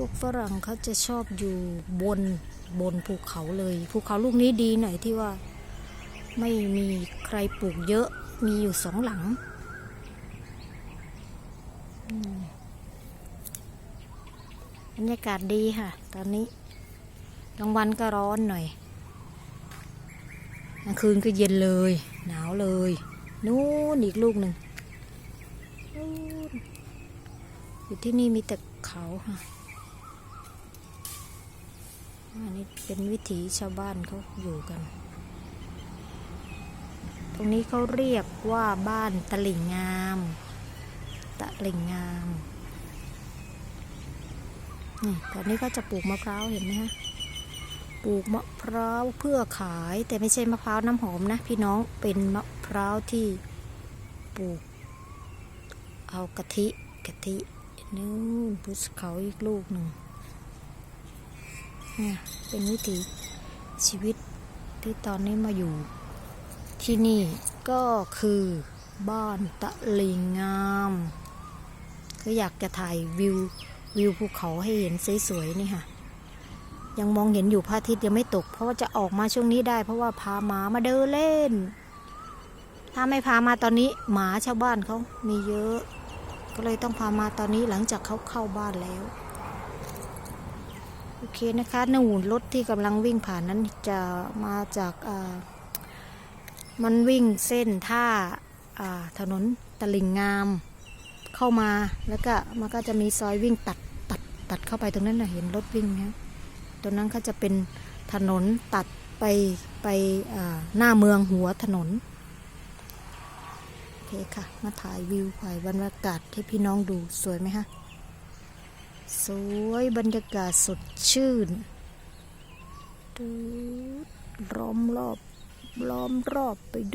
พวกฝรั่งเขาจะชอบอยู่บนบนภูเขาเลยภูเขาลูกนี้ดีหน่อยที่ว่า ไม่มีใครปลูกเยอะมีอยู่สองหลังอืมบรรยากาศดีค่ะ ตอนนี้กลางวันก็ร้อนหน่อยกลางคืนก็เย็นเลย หนาวเลย นู้นอีกลูกหนึ่งนู้นอยู่ที่นี่มีแต่เขาค่ะ อันนี้เป็นวิถีชาวบ้านเขาอยู่กัน ตรงนี้เขาเรียกว่าบ้านตลิ่งงาม ตะลิ่งงาม นี่ตอนนี้ก็จะปลูกมะพร้าวเห็นไหมฮะ ปลูกมะพร้าวเพื่อขาย แต่ไม่ใช่มะพร้าวน้ำหอมนะ พี่น้อง เป็นมะพร้าวที่ปลูก เอากะทิ กะทินู่นภูเขาอีกลูกหนึ่ง เป็นวิถีชีวิตที่ตอนนี้มาอยู่ ที่นี่ก็คือบ้านตะลิงงามก็อยากจะถ่ายวิววิวภูเขาให้เห็นสวยๆนี่ค่ะ ยังมองเห็นอยู่พระอาทิตย์ยังไม่ตก เพราะว่าจะออกมาช่วงนี้ได้ เพราะว่าพาหมามาเดินเล่น ถ้าไม่พามาตอนนี้หมาชาวบ้านเขามีเยอะ ก็เลยต้องพามาตอนนี้หลังจากเขาเข้าบ้านแล้ว โอเคนะคะหนูนรถที่กำลังวิ่งผ่านนั้นจะมาจากมันวิ่งเส้นท่าาถนนตลิ่งงามเข้ามาแล้วก็มันก็จะมีซอยวิ่งตัดตัดตัดเข้าไปตรงนั้นนะเห็นรถวิ่งไหมคะตรงนั้นเขาจะเป็นถนนตัดไปไปหน้าเมืองหัวถนนโอเคค่ะ มาถ่ายวิวถ่ายบรรยากาศให้พี่น้องดูสวยไหมคะ สวยบรรยากาศสดชื่นดูล้อมรอบล้อมรอบไปดู